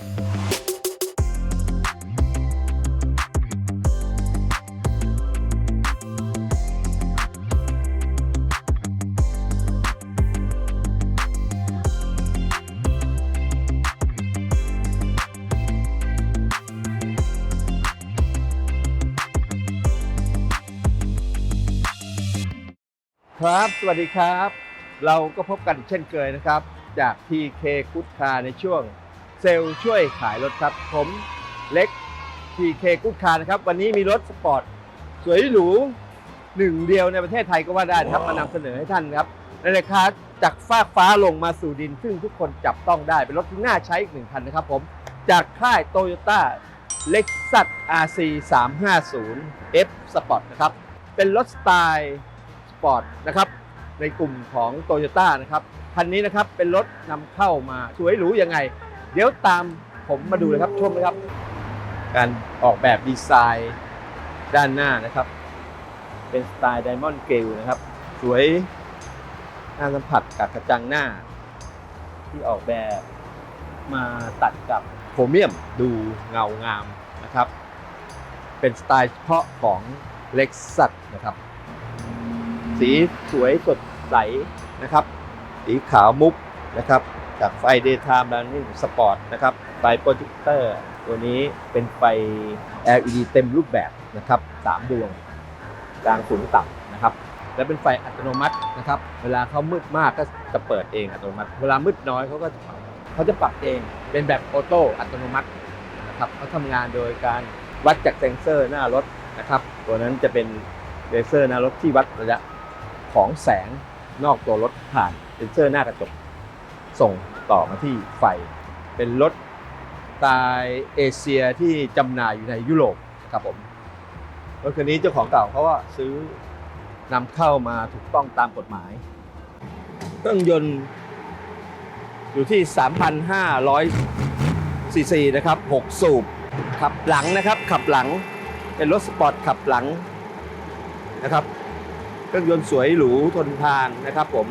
ครับ สวัสดีครับ เราก็พบกันเช่นเคยนะครับ จาก TK กุ๊ดคาในช่วง เซลล์ช่วยขายรถครับ ผมเล็ก TK กุ๊ดคานะครับ วันนี้มีรถสปอร์ต สวยหรูหนึ่งเดียวในประเทศไทยก็ว่าได้นะครับ มานำเสนอให้ท่านครับ ในราคาจากฟากฟ้าลงมาสู่ดิน ซึ่งทุกคนจับต้องได้ เป็นรถที่น่าใช้อีกหนึ่งคันนะครับผม จากค่ายโตโยต้าเล็กซัส RC 350 F Sport นะครับ เป็นรถสไตล์สปอร์ตนะครับ ในกลุ่มของโตโยต้านะครับ คันนี้นะครับเป็นรถนำเข้ามาสวยหรูยังไง เดี๋ยวตามผมมาดูเลยครับชมนะครับ การออกแบบดีไซน์ด้านหน้านะครับ เป็นสไตล์ไดมอนด์เกลนะครับ สวยน่าสัมผัสกับกระจังหน้า ที่ออกแบบมาตัดกับโครเมียมดูเงางามนะครับ เป็นสไตล์เฉพาะของเล็กซัสนะครับ สีสวยสดใสนะครับ สีขาวมุกนะครับ จากไฟ daytime running sport นะครับไฟโปรเจคเตอร์ตัวนี้เป็นไฟ LED เต็มรูปแบบนะครับ3ดวงกลางสูงต่ำนะครับ และเป็นไฟอัตโนมัตินะครับ เวลาเขามืดมากก็จะเปิดเองอัตโนมัติ เวลามืดน้อยเขาก็จะเขาจะปรับเองเป็นแบบออโต้อัตโนมัตินะครับเขาทำงานโดยการวัดจากเซ็นเซอร์หน้ารถนะครับตัวนั้นจะเป็นเลเซอร์หน้ารถที่วัดระยะของแสงนอกตัวรถผ่านเซ็นเซอร์หน้ากระจกส่ง ต่อมาที่ไฟ เป็นรถไตล์เอเชียที่จำหน่ายอยู่ในยุโรปครับผมรถคันนี้เจ้าของเก่าเขาก็ซื้อนำเข้ามาถูกต้องตามกฎหมาย เครื่องยนต์อยู่ที่ 3,500ซีซีนะครับ 6 สูบ ขับหลังนะครับ ขับหลัง เป็นรถสปอร์ตขับหลังนะครับ เครื่องยนต์สวยหรูทนทานนะครับผม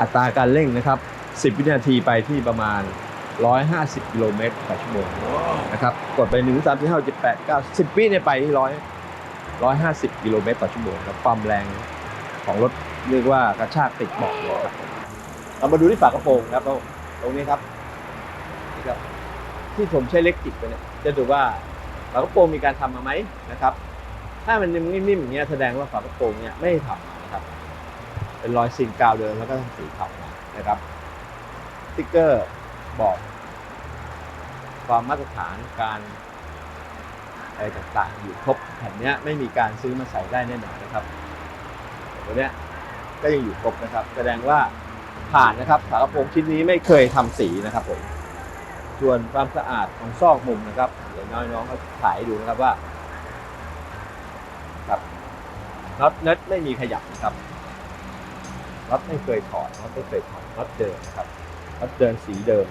อัตราการเร่งนะครับ 10 วินาทีไปที่ประมาณ 150 กิโลเมตรต่อชั่วโมงนะครับกดไป1 3 4 5 7 8 9 10 วิเนี่ยไปที่100 150 กิโลเมตรต่อชั่วโมงครับความแรงของรถเรียกว่ากระชากติดเบาะเลยครับเรามาดูที่ฝากระโปรงครับตรงนี้ครับนี่ครับ ที่ผมใช้เล็กจิกไปเนี่ยจะดูว่าฝากระโปรงมีการทำมาไหมนะครับ ถ้ามันยังนิ่มๆอย่างเงี้ยแสดงว่าฝากระโปรงเนี่ยไม่ได้ทำนะครับ เป็นรอยซีนกาวเดิมแล้วก็สีขาวมานะครับส ติ๊กเกอร์บอกความมาตรฐานการอะไรต่างๆ อยู่ครบแผ่นนี้ไม่มีการซื้อมาใส่ได้แน่นอนนะครับตัวเนี้ยก็ยังอยู่ครบนะครับ แสดงว่าผ่านนะครับฝากระโปรงชิ้นนี้ไม่เคยทำสีนะครับผมส่วนความสะอาดของซอกมุมนะครับ เดี๋ยวน้อยน้องเขาถ่ายดูนะครับว่าครับน็อตเน็ตไม่มีขยับนะครับน็อตไม่เคยถอดน็อตไม่เคยถอดน็อตเดิมนะครับ น็อตเดินสีเดิม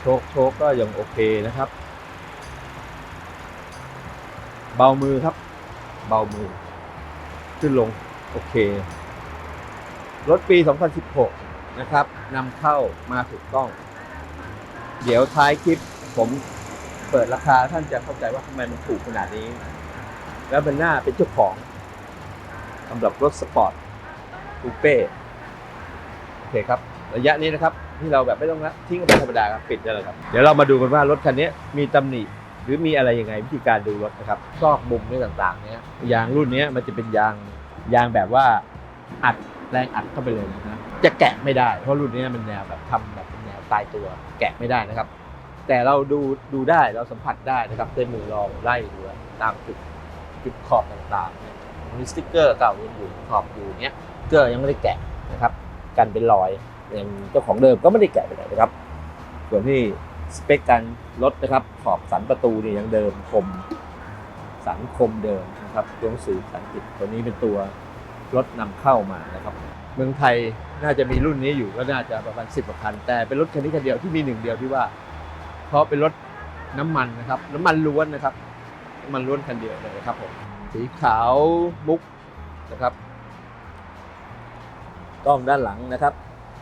โชคโชคก็ยังโอเคนะครับ เบามือครับ เบามือ ขึ้นลง โอเค รถปี 2016 นะครับนำเข้ามาถูกต้อง เดี๋ยวท้ายคลิปผมเปิดราคาท่านจะเข้าใจว่าทำไมมันถูกขนาดนี้ แล้วมันน่าเป็นเจ้าของสำหรับรถสปอร์ตคูเป้ อเคครับ ระยะนี้นะครับที่เราแบบไม่ต้องทิ้งกันธรรมดาครับปิดได้เลยครับ เดี๋ยวเรามาดูกันว่ารถคันนี้มีตำหนิหรือมีอะไรยังไงวิธีการดูรถนะครับ ซอกมุมนี่ต่างๆเนี้ยยางรุ่นนี้มันจะเป็นยางยางแบบว่าอัดแรงอัดเข้าไปเลยนะจะแกะไม่ได้ เพราะรุ่นนี้มันแนวแบบทำแบบเป็นแนวตายตัวแกะไม่ได้นะครับ แต่เราดูดูได้เราสัมผัสได้นะครับด้วยมือลองไล่ดูตามจุดจุดขอบต่างๆมีสติ๊กเกอร์เก่ายังอยู่ขอบอยู่เนี้ยเกอร์ยังไม่ได้แกะนะครับ กันเป็นรอยอย่างเจ้าของเดิมก็ไม่ได้แกะไปไหนนะครับ ส่วนที่สเปคการรถนะครับ ขอบสันประตูเนี่ยยังเดิมคมสันคมเดิมนะครับตัวหนังสือภาษาอังกฤษตัวนี้เป็นตัวรถนำเข้ามานะครับ เมืองไทยน่าจะมีรุ่นนี้อยู่ก็น่าจะประมาณสิบกว่าคัน แต่เป็นรถคันนี้คันเดียวที่มีหนึ่งเดียวที่ว่า เพราะเป็นรถน้ำมันนะครับ น้ำมันล้วนนะครับน้ำมันล้วนคันเดียวเลยนะครับผมสีขาวมุกนะครับ กล้องด้านหลังนะครับ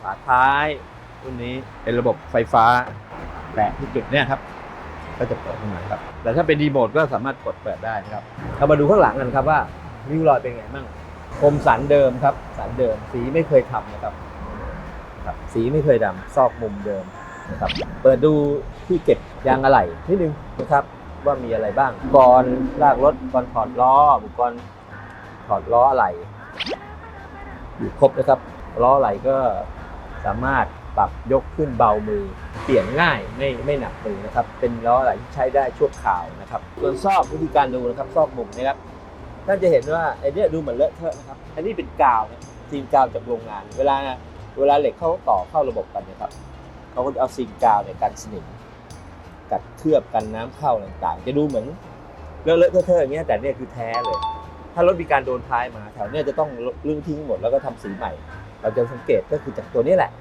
ฝาท้ายรุ่นนี้เป็นระบบไฟฟ้าแตะที่จุดเนี่ยครับ ก็จะเปิดขึ้นมาครับ แต่ถ้าเป็นรีโมทก็สามารถกดเปิดได้นะครับเรามาดูข้างหลังกันครับว่าริ้วรอยเป็นไงบ้างคมสันเดิมครับ สันเดิม สีไม่เคยทำนะครับครับ สีไม่เคยดำซอกมุมเดิมนะครับ เปิดดูที่เก็บยางอะไหล่นิดนึงนะครับ ว่ามีอะไรบ้างก่อนลากรถก่อนถอดล้ออุปกรณ์ถอดล้ออะไหล่อยู่ครบนะครับ ล้ออะไหลก็สามารถปรับยกขึ้นเบามือ เปลี่ยนง่ายไม่ไม่หนักมือนะครับ เป็นล้ออะไหลที่ใช้ได้ชั่วคราวนะครับ ส่วนซอกวิธีการดูนะครับซอกมุมนะครับท่านจะเห็นว่าไอ้เนี่ยดูเหมือนเลอะเทอะนะครับอันนี้เป็นกาวนะซีนกาวจากโรงงาน เวลาเวลาเหล็กเข้าต่อเข้าระบบกันนะครับเขาก็จะเอาซีนกาวเนี่ยกันสนิมกัดเคลือบกันน้ำเข้าต่างๆ จะดูเหมือนเลอะเลอะเทอะอย่างเงี้ยแต่เนี่ยคือแท้เลย ถ้ารถมีการโดนท้ายมาแถวเนี้ยจะต้องลื้อทิ้งหมดแล้วก็ทำสีใหม่ เราจะสังเกตก็คือจากตัวนี้แหละ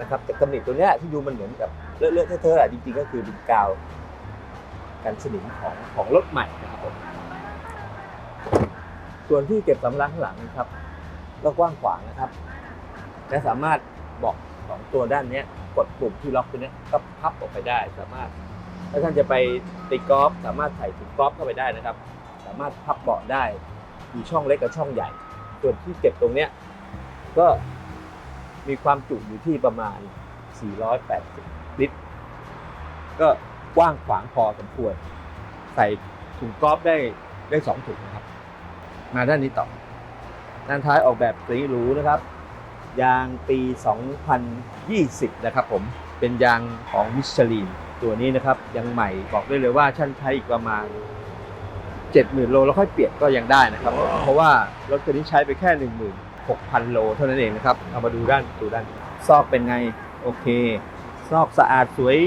นะครับจากตำหนิตัวนี้ที่ดูมันเหมือนกับเลอะเลอะเทอะๆอะจริงๆก็คือเป็นกาวกันสนิมของของรถใหม่นะครับผมส่วนที่เก็บสำลักข้างหลังนะครับ ก็กว้างขวางนะครับ และสามารถบอกสองตัวด้านนี้กดปุ่มที่ล็อกตัวนี้ก็พับออกไปได้ สามารถถ้าท่านจะไปตีกอล์ฟสามารถใส่ถุงกอล์ฟเข้าไปได้นะครับ สามารถพับเบาะได้มีช่องเล็กกับช่องใหญ่ ส่วนที่เก็บตรงเนี้ย ก็มีความจุอยู่ที่ประมาณ 480 ลิตร ก็กว้างขวางพอสมควร ใส่ถุงกอล์ฟได้ได้สองถุงนะครับ มาด้านนี้ต่อ ด้านท้ายออกแบบสีหรูนะครับ ยางปี 2020 นะครับผม เป็นยางของมิชลินตัวนี้นะครับ ยังใหม่บอกได้เลยว่าช่างใช้อีกประมาณ 70,000 โลแล้วค่อยเปลี่ยนก็ยังได้นะครับ เพราะว่ารถคันนี้ใช้ไปแค่ 10,000 6,000 โลเท่านั้นเองนะครับ เอามาดูด้านดูด้าน ซอกเป็นไง โอเค ซอกสะอาดสวย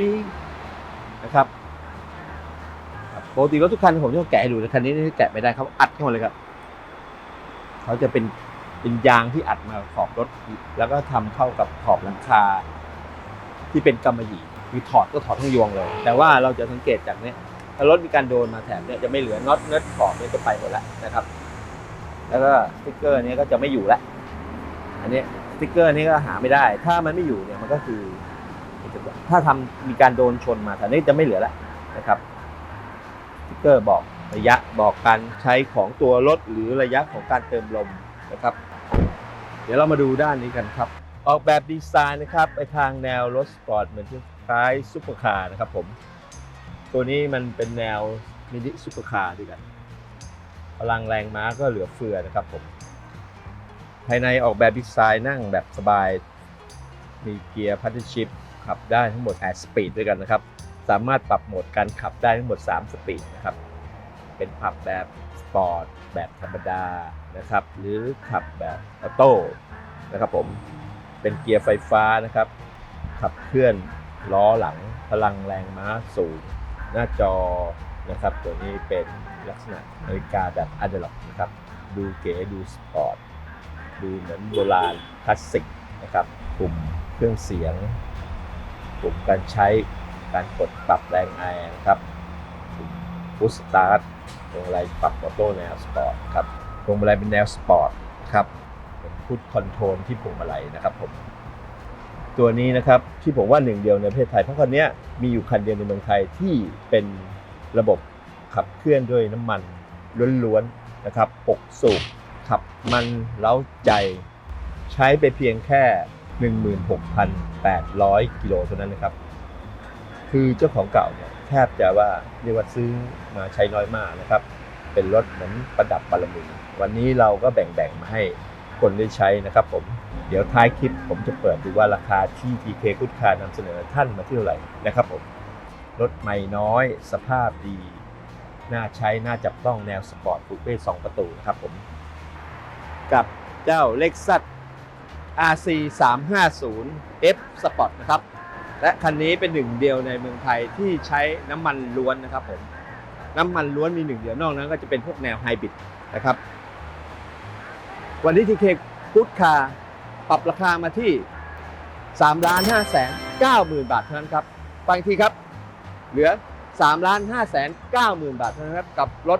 นะครับปกติรถทุกคันผมจะแกะให้ดูแต่คันนี้แกะไม่ได้เขาอัดเข้ามาเลยครับ เขาจะเป็นเป็นยางที่อัดมาขอบรถ แล้วก็ทำเข้ากับขอบหลังคา ที่เป็นกำมะหยี่คือถอดก็ถอดทั้งยวงเลย แต่ว่าเราจะสังเกตจากเนี้ยถ้ารถมีการโดนมาแถบเนี้ยจะไม่เหลือน็อตเนิร์ดขอบเนี่ยจะไปหมดแล้วนะครับ แล้วก็สติ๊กเกอร์เนี้ยก็จะไม่อยู่แล้วอันนี้สติ๊กเกอร์นี้ก็หาไม่ได้ ถ้ามันไม่อยู่เนี่ยมันก็คือถ้าทำมีการโดนชนมาแถวนี้จะไม่เหลือแล้วนะครับสติ๊กเกอร์บอกระยะบอกการใช้ของตัวรถหรือระยะของการเติมลมนะครับ เดี๋ยวเรามาดูด้านนี้กันครับ ออกแบบดีไซน์นะครับไปทางแนวรถสปอร์ตเหมือนที่คล้ายซุปเปอร์คาร์นะครับผม ตัวนี้มันเป็นแนวมินิซุปเปอร์คาร์ด้วยกัน พลังแรงม้าก็เหลือเฟือนะครับผม ภายในออกแบบดีไซน์นั่งแบบสบาย มีเกียร์พัทชิพขับได้ทั้งหมด 8 สปีดด้วยกันนะครับ สามารถปรับโหมดการขับได้ทั้งหมด 3 สปีดนะครับ เป็นขับแบบสปอร์ต แบบธรรมดานะครับ หรือขับแบบออโต้นะครับผม เป็นเกียร์ไฟฟ้านะครับ ขับเคลื่อนล้อหลังพลังแรงม้าสูง หน้าจอ นะครับ ตัวนี้เป็นลักษณะนาฬิกาแบบอะนาล็อกนะครับ ดูเก๋ดูสปอร์ต ดูเหมือนโบราณคลาสสิกนะครับ ปุ่มเครื่องเสียง ปุ่มการใช้การกดปรับแรงแรงครับปุ่มพุชสตาร์ทพวงมาลัยปรับออโต้แนวสปอร์ตครับพวงมาลัยเป็นแนวสปอร์ตครับเป็นพุชคอนโทรลที่พวงมาลัยนะครับผมตัวนี้นะครับที่ผมว่าหนึ่งเดียวในประเทศไทยเพราะคันนี้มีอยู่คันเดียวในเมืองไทยที่เป็น ระบบขับเคลื่อนด้วยน้ำมันล้วนๆนะครับ6สูบขับมันเล้าใจ ใช้ไปเพียงแค่ 16,800 กิโลเท่านั้นนะครับ คือเจ้าของเก่าเนี่ยแทบจะว่าเรียกว่าซื้อมาใช้น้อยมากนะครับ เป็นรถเหมือนประดับบารมีวันนี้เราก็แบ่งๆมาให้คนได้ใช้นะครับผมเดี๋ยวท้ายคลิปผมจะเปิดดูว่าราคาที่ TK กุดคานำเสนอท่านมาที่เท่าไหร่นะครับผม รถใหม่น้อย สภาพดี น่าใช้ น่าจับต้องแนวสปอร์ตคูเป้2ประตูนะครับผม กับเจ้า Lexus RC 350 F Sport นะครับ และคันนี้เป็นหนึ่งเดียวในเมืองไทยที่ใช้น้ำมันล้วนนะครับผม น้ำมันล้วนมีหนึ่งเดียวนอกนั้นก็จะเป็นพวกแนวไฮบริดนะครับ วันนี้ทีเคพุทคาปรับราคามาที่3ล้าน5แสน9หมื่นบาทเท่านั้นครับฟังอีกทีครับ เหลือ3ล้าน5แสน9หมื่นบาทนั้นครับกับรถ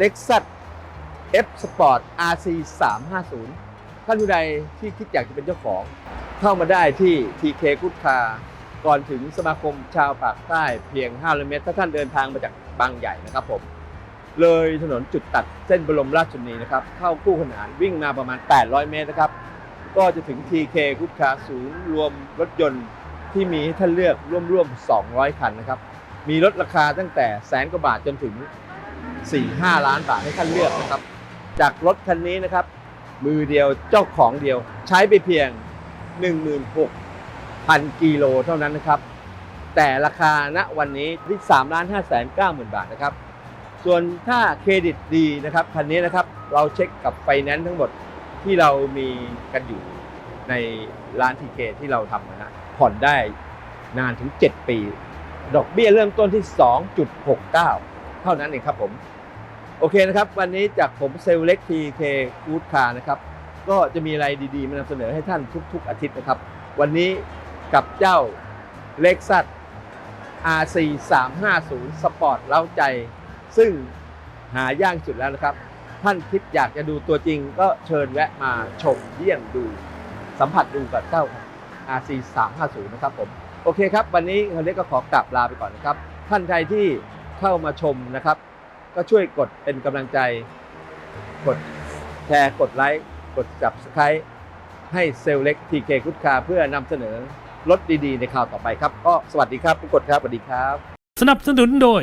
Lexus F Sport RC 350ท่านผู้ใดที่คิดอยากจะเป็นเจ้าของ เข้ามาได้ที่ TK กุดคาก่อนถึงสมาคมชาวปากใต้เพียง500เมตร ถ้าท่านเดินทางมาจากบางใหญ่นะครับผมเลยถนนจุดตัดเส้นบรมราชชนนีนะครับ เข้าคู่ขนานวิ่งมาประมาณ 800 เมตรนะครับ ก็จะถึง TK กุดคาศูนย์รวมรถยนต์ ที่มีให้ท่านเลือกร่วมๆ 200 คันนะครับ มีลดราคาตั้งแต่แสนกว่าบาทจนถึง 4-5 ล้านบาทให้ท่านเลือกนะครับ จากรถคันนี้นะครับ มือเดียวเจ้าของเดียวใช้ไปเพียง 16,000 กิโลเท่านั้นนะครับ แต่ราคาณวันนี้ที่3ล้าน5แสน9หมื่นบาทนะครับ ส่วนถ้าเครดิตดีนะครับคันนี้นะครับเราเช็คกับไฟแนนซ์ทั้งหมดที่เรามีกันอยู่ในร้านทีเคที่เราทำนะฮะ ผ่อนได้นานถึง 7 ปี ดอกเบี้ยเริ่มต้นที่ 2.69 เท่านั้นเองครับผม โอเคนะครับ วันนี้จากผมเซลเล็กทีเคกูดคานะครับ ก็จะมีอะไรดีๆ มานำเสนอให้ท่านทุกๆ อาทิตย์นะครับ วันนี้กับเจ้าเล็กซัส RC 350 สปอร์ตเล้าใจ ซึ่งหายากสุดแล้วนะครับ ท่านคิดอยากจะดูตัวจริงก็เชิญแวะมาชมเยี่ยมดู สัมผัสดูกับเจ้า RC 350นะครับผมโอเคครับ วันนี้เราเล็กก็ขอกลับลาไปก่อนนะครับ ท่านใดที่เข้ามาชมนะครับ ก็ช่วยกดเป็นกำลังใจ กดแชร์กดไลค์กด subscribe ให้เซลเล็กทีเคคุดคาเพื่อนำเสนอรถดีๆ ในข่าวต่อไปครับ ก็สวัสดีครับทุกคนครับสวัสดีครับ สนับสนุนโดย